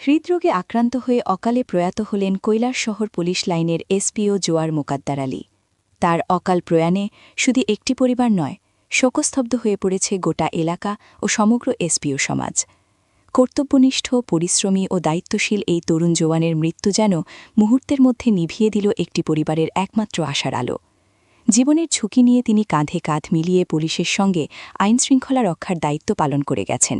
হৃদরোগে আক্রান্ত হয়ে অকালে প্রয়াত হলেন কৈলাস শহর পুলিশ লাইনের এসপিও জোয়ার মোকাদ্দার আলী। তার অকাল প্রয়াণে শুধু একটি পরিবার নয়, শোকস্তব্ধ হয়ে পড়েছে গোটা এলাকা ও সমগ্র এসপিও সমাজ। কর্তব্যনিষ্ঠ, পরিশ্রমী ও দায়িত্বশীল এই তরুণ জওয়ানের মৃত্যু যেন মুহূর্তের মধ্যে নিভিয়ে দিল একটি পরিবারের একমাত্র আশার আলো। জীবনের ঝুঁকি নিয়ে তিনি কাঁধে কাঁধ মিলিয়ে পুলিশের সঙ্গে আইনশৃঙ্খলা রক্ষার দায়িত্ব পালন করে গেছেন।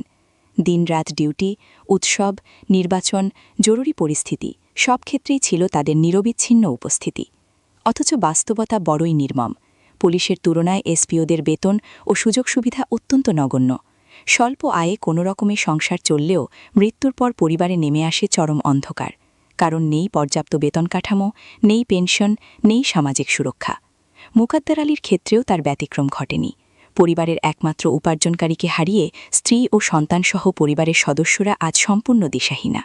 দিনরাত ডিউটি, উৎসব, নির্বাচন, জরুরি পরিস্থিতি, সব ক্ষেত্রেই ছিল তাদের নিরবিচ্ছিন্ন উপস্থিতি। অথচ বাস্তবতা বড়ই নির্মম। পুলিশের তুলনায় এসপিওদের বেতন ও সুযোগ সুবিধা অত্যন্ত নগণ্য। স্বল্প আয়ে কোনো রকমে সংসার চললেও মৃত্যুর পর পরিবারে নেমে আসে চরম অন্ধকার। কারণ নেই পর্যাপ্ত বেতন কাঠামো, নেই পেনশন, নেই সামাজিক সুরক্ষা। মুকাদ্দার আলীর ক্ষেত্রেও তার ব্যতিক্রম ঘটেনি। পরিবারের একমাত্র উপার্জনকারীকে হারিয়ে স্ত্রী ও সন্তানসহ পরিবারের সদস্যরা আজ সম্পূর্ণ দিশাহীনা।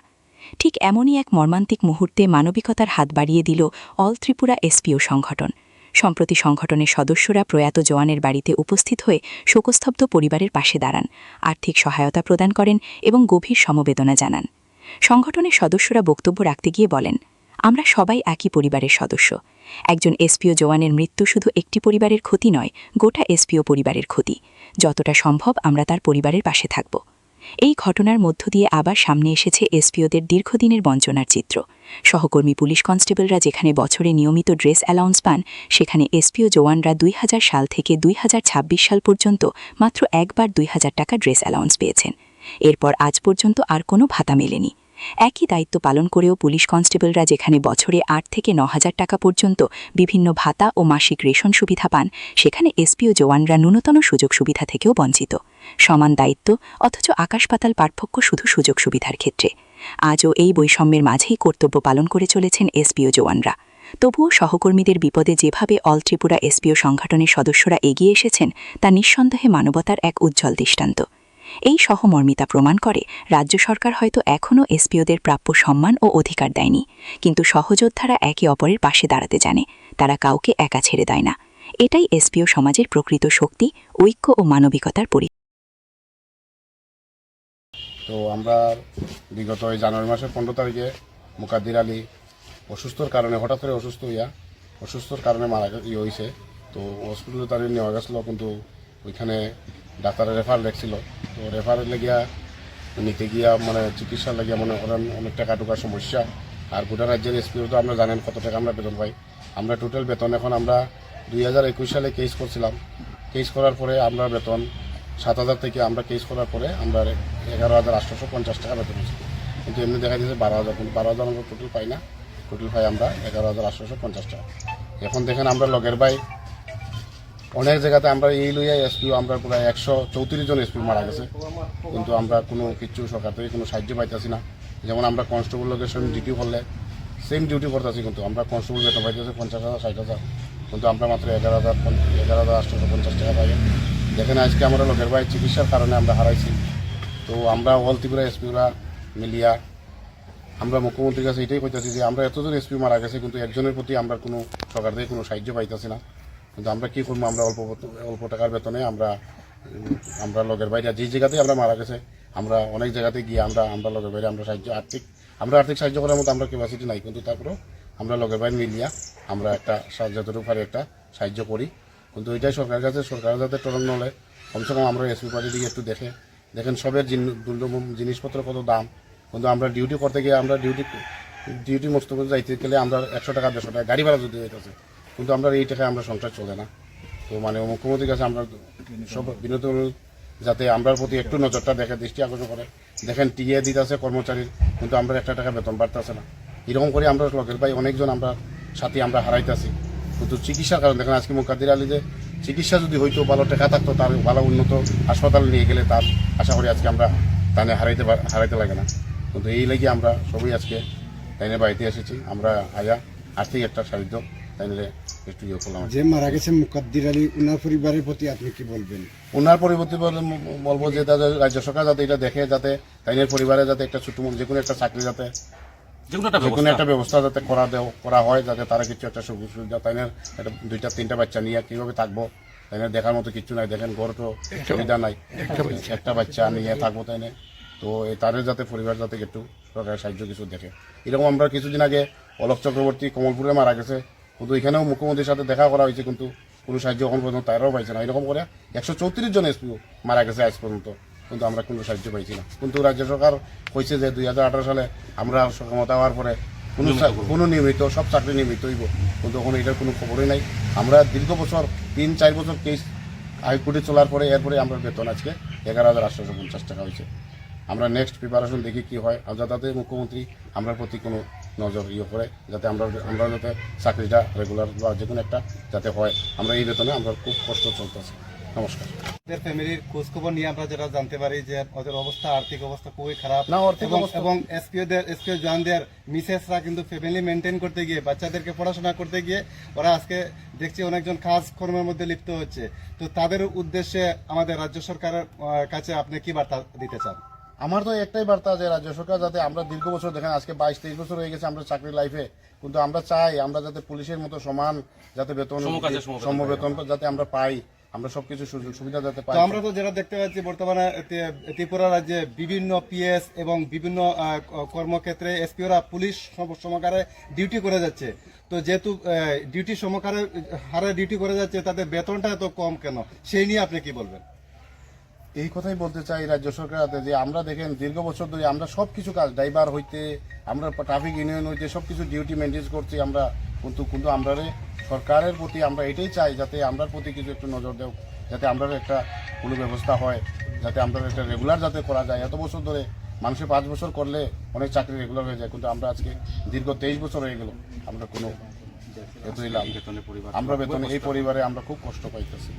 ঠিক এমনই এক মর্মান্তিক মুহূর্তে মানবিকতার হাত বাড়িয়ে দিল অল ত্রিপুরা এসপিও সংগঠন। সম্প্রতি সংগঠনের সদস্যরা প্রয়াত জওয়ানের বাড়িতে উপস্থিত হয়ে শোকস্তব্ধ পরিবারের পাশে দাঁড়ান, আর্থিক সহায়তা প্রদান করেন এবং গভীর সমবেদনা জানান। সংগঠনের সদস্যরা বক্তব্য রাখতে গিয়ে বলেন আমরা সবাই একই পরিবারের সদস্য। একজন এসপিও জওয়ানের মৃত্যু শুধু একটি পরিবারের ক্ষতি নয়, গোটা এসপিও পরিবারের ক্ষতি। যতটা সম্ভব আমরা তার পরিবারের পাশে থাকব। এই ঘটনার মধ্য দিয়ে আবার সামনে এসেছে এসপিওদের দীর্ঘদিনের বঞ্চনার চিত্র। সহকর্মী পুলিশ কনস্টেবলরা যেখানে বছরে নিয়মিত ড্রেস অ্যালাউন্স পান, সেখানে এসপিও জওয়ানরা দুই হাজার সাল থেকে দুই হাজার ছাব্বিশ সাল পর্যন্ত মাত্র একবার দুই হাজার টাকা ড্রেস অ্যালাউন্স পেয়েছেন। এরপর আজ পর্যন্ত আর কোনো ভাতা মেলেনি। একই দায়িত্ব পালন করেও পুলিশ কনস্টেবলরা যেখানে বছরে আট থেকে ন হাজার টাকা পর্যন্ত বিভিন্ন ভাতা ও মাসিক রেশন সুবিধা পান, সেখানে এসপিও জওয়ানরা ন্যূনতম সুযোগ সুবিধা থেকেও বঞ্চিত। সমান দায়িত্ব, অথচ আকাশপাতাল পার্থক্য শুধু সুযোগ সুবিধার ক্ষেত্রে। আজও এই বৈষম্যের মাঝেই কর্তব্য পালন করে চলেছেন এসপিও জওয়ানরা। তবুও সহকর্মীদের বিপদে যেভাবে অল ত্রিপুরা এসপিও সংগঠনের সদস্যরা এগিয়ে এসেছেন, তা নিঃসন্দেহে মানবতার এক উজ্জ্বল দৃষ্টান্ত। এই সহমর্মিতা প্রমাণ করে, রাজ্য সরকার হয়তো এখনও এসপিওদের প্রাপ্য সম্মান ও অধিকার দেয়নি। কিন্তু সহযোদ্ধারা একে অপরের পাশে দাঁড়াতে জানে, তারা কাউকে একা ছেড়ে দেয় না। এটাই এসপিও সমাজের প্রকৃত শক্তি, ঐক্য ও মানবিকতার পরি তো আমরা বিগত জানুয়ারি মাসের পনেরো তারিখে মুকাদ্দির আলী অসুস্থর কারণে, হঠাৎ করে অসুস্থ হইয়া অসুস্থর কারণে মারা ইয়ে হয়েছে তো হসপিটালে তার নেওয়া গেছিল, কিন্তু ওইখানে ডাক্তারের রেফার লেখছিল তো রেফারের লেগিয়া নিতে গিয়া মানে চিকিৎসার লাগিয়া, মনে অনেক টাকা টুকার সমস্যা। আর গোটা রাজ্যের এসপিও তো আমরা জানেন কত টাকা আমরা বেতন পাই। আমরা টোটাল বেতন এখন আমরা দুই হাজার একুশ সালে কেস করছিলাম। কেস করার পরে আমরা বেতন সাত হাজার থেকে আমরা কেস করার পরে আমরা এগারো হাজার আটশোশো পঞ্চাশ টাকা বেতন হয়েছি কিন্তু এমনি দেখা যাচ্ছে বারো হাজার, কিন্তু বারো হাজার আমরা টোটাল পাই না। টোটাল পাই আমরা এগারো হাজার আটশোশো পঞ্চাশ টাকা। এখন দেখেন আমরা লগের বাই অনেক জায়গাতে আমরা এই লইয়া এসপিও, আমরা প্রায় একশো চৌত্রিশ জন এসপি মারা গেছে। কিন্তু আমরা কোনো কিছু সরকার থেকে কোনো সাহায্য পাইতেছি না। যেমন আমরা কনস্টেবল লোকের সঙ্গে ডিউটি করলে সেম ডিউটি করতেছি কিন্তু, আমরা কনস্টেবল বেতন পাইতেছি পঞ্চাশ হাজার, ষাট হাজার। কিন্তু আমরা মাত্র এগারো হাজার এগারো হাজার আটশোশো পঞ্চাশ টাকা পাই দেখেন আজকে আমরা লোকের ভাই চিকিৎসার কারণে আমরা হারাইছি। তো আমরা অল ত্রিপুরা এসপিরা মিলিয়া আমরা মুখ্যমন্ত্রীর কাছে এটাই কইতেছি যে, আমরা এতজন এসপি মারা গেছে কিন্তু একজনের প্রতি আমরা কোনো সরকার থেকে কোনো সাহায্য পাইতেছি না। কিন্তু আমরা কি করব? আমরা অল্প অল্প টাকার বেতনে আমরা আমরা লগের বাইরে যে জায়গাতেই আমরা মারা গেছে, আমরা অনেক জায়গাতে গিয়ে আমরা আমরা লগের বাইরে আমরা সাহায্য, আর্থিক, আমরা আর্থিক সাহায্য করার মতো আমরা ক্যাপাসিটি নাই, কিন্তু তারপরেও আমরা লগের বাইরে মিলিয়া আমরা একটা যতটুকু পারি একটা সাহায্য করি। কিন্তু এটাই সরকারের কাছে, সরকারের যাতে টরং নলে কমসে কম আমরা এসপি পার্টি দিকে একটু দেখে, দেখেন সবের জিনিসপত্র কত দাম। কিন্তু আমরা ডিউটি করতে গিয়ে আমরা ডিউটি ডিউটি মস্ত করে যাইতে গেলে আমরা একশো টাকা, দেড়শো টাকা গাড়ি ভাড়া যদি যাইতেছে কিন্তু আমরা এই টাকায় আমরা সংসার চলে না। তো মানে মুখ্যমন্ত্রীর কাছে আমরা সব বিনোদ অনুরোধ যাতে আমরার প্রতি একটু নজরটা দেখে, দৃষ্টি আকর্ষণ করে। দেখেন টিএ দিতেছে কর্মচারীর, কিন্তু আমরা একটা টাকা বেতন বাড়তেছে না। এরকম করে আমরা লোকের ভাই অনেকজন আমরা সাথে আমরা হারাইতেছি। কিন্তু চিকিৎসার কারণে, দেখেন আজকে মুখাদ্দির আলী যে চিকিৎসা যদি হইতো, ভালো টাকা থাকতো, তার ভালো উন্নত হাসপাতালে নিয়ে গেলে তার আশা করি আজকে আমরা তানে হারাইতে হারাইতে লাগে না। কিন্তু এই লাগি আমরা সবই আজকে তাইনের বাড়িতে এসেছি। আমরা আয়া আর্থিক একটা সাহায্য একটু ইয়ে করলাম। যে মারা গেছে মুকাদ্দির আলী উনার পরিবারের প্রতি আপনি কি বলবেন? ওনার পরিবর্তে বলব যে রাজ্য সরকার যাতে এটা দেখে যাতে তাইনের পরিবারে যাতে একটা ছোট যে কোনো একটা চাকরি যাতে যে কোনো একটা ব্যবস্থা যাতে করা দেও করা হয় যাতে তারা কিছু একটা সুযোগ সুবিধা তাইনের একটা দুইটা তিনটা বাচ্চা নিয়ে কীভাবে থাকব? তাইনের দেখার মতো কিছু নাই দেখেন ঘর তো সুবিধা নাই। একটা বাচ্চা। নিয়ে থাকব তাইনে তো এই তাদের যাতে পরিবার যাতে একটু সরকারের সাহায্য কিছু দেখে। এরকম আমরা কিছুদিন আগে অলোক চক্রবর্তী কমলপুরে মারা গেছে। কিন্তু এখানেও মুখ্যমন্ত্রীর সাথে দেখা করা হয়েছে কিন্তু কোনো সাহায্য এখন পর্যন্ত তারাও পাইছে না। এরকম করে একশো চৌত্রিশ জন এসপিও মারা গেছে আজ পর্যন্ত কিন্তু আমরা কোনো সাহায্য পাইছি না। কিন্তু রাজ্য সরকার কইছে যে দুই হাজার আঠারো সালে আমরা ক্ষমতা হওয়ার পরে কোনো কোনো নিয়মিত সব চাকরি নিয়মিত হইব। কিন্তু এখন এটার কোনো খবরই নাই। আমরা দীর্ঘ বছর তিন চার বছর কেস হাইকোর্টে চলার পরে এরপরে আমরা বেতন আজকে এগারো হাজার আটশোশো পঞ্চাশ টাকা হয়েছে আমরা নেক্সট প্রিপারেশন দেখি কি হয়। আর যাতে মুখ্যমন্ত্রী আমরা প্রতি কোনো নজর ইয়ে করে যাতে আমরা আমরা যাতে চাকরিটা রেগুলার বা যে কোনো একটা যাতে হয়। আমরা এই বেতনে আমরা খুব কষ্ট চলতেছে। নমস্কার। ওদের ফ্যামিলির খোঁজ খবর নিয়ে আমরা যেটা জানতে পারি যে ওদের অবস্থা আর্থিক অবস্থা খুবই খারাপ। না, এবং এসপিওদের এসপিও জওয়ানদের মিসেসরা কিন্তু ফ্যামিলি মেনটেন করতে গিয়ে বাচ্চাদেরকে পড়াশোনা করতে গিয়ে ওরা আজকে দেখছি অনেকজন কাজ কর্মের মধ্যে লিপ্ত হচ্ছে। তো তাদের উদ্দেশ্যে আমাদের রাজ্য সরকারের কাছে আপনি কি বার্তা দিতে চান? আমার তো একটাই বার্তা যে রাজ্য সরকার যাতে আমরা দীর্ঘ বছর দেখেন আজকে বাইশ তেইশ বছর হয়ে গেছে আমরা চাকরি লাইফে কিন্তু আমরা চাই আমরা যাতে পুলিশের মতো সমান যাতে বেতন সমবেতন যাতে আমরা পাই আমরা সবকিছু সুযোগ সুবিধা যাতে পাই। আমরা তো যেটা দেখতে পাচ্ছি বর্তমানে ত্রিপুরা রাজ্যে বিভিন্ন পিএস এবং বিভিন্ন কর্মক্ষেত্রে এসপিওরা পুলিশ সমকারে ডিউটি করে যাচ্ছে। তো যেহেতু ডিউটি সমকারে হারে ডিউটি করে যাচ্ছে তাদের বেতনটা এত কম কেন? সেই নিয়ে আপনি কি বলবেন? এই কথাই বলতে চাই রাজ্য সরকার যে আমরা দেখেন, দীর্ঘ বছর ধরে আমরা সব কিছু কাজ ড্রাইভার হইতে, আমরা ট্রাফিক ইউনিয়ন হইতে সব কিছু ডিউটি মেনটেন করছি আমরা। কিন্তু কিন্তু আমরা সরকারের প্রতি আমরা এটাই চাই যাতে আমরার প্রতি কিছু একটু নজর দেও, যাতে আমরা একটা কোনো ব্যবস্থা হয়, যাতে আমরা একটা রেগুলার যাতে করা যায়। এত বছর ধরে মানুষের পাঁচ বছর করলে অনেক চাকরি রেগুলার হয়ে যায়, কিন্তু আমরা আজকে দীর্ঘ তেইশ বছর হয়ে গেল, আমরা কোনো আমরা বেতনে এই পরিবারে আমরা খুব কষ্ট পাইতেছি।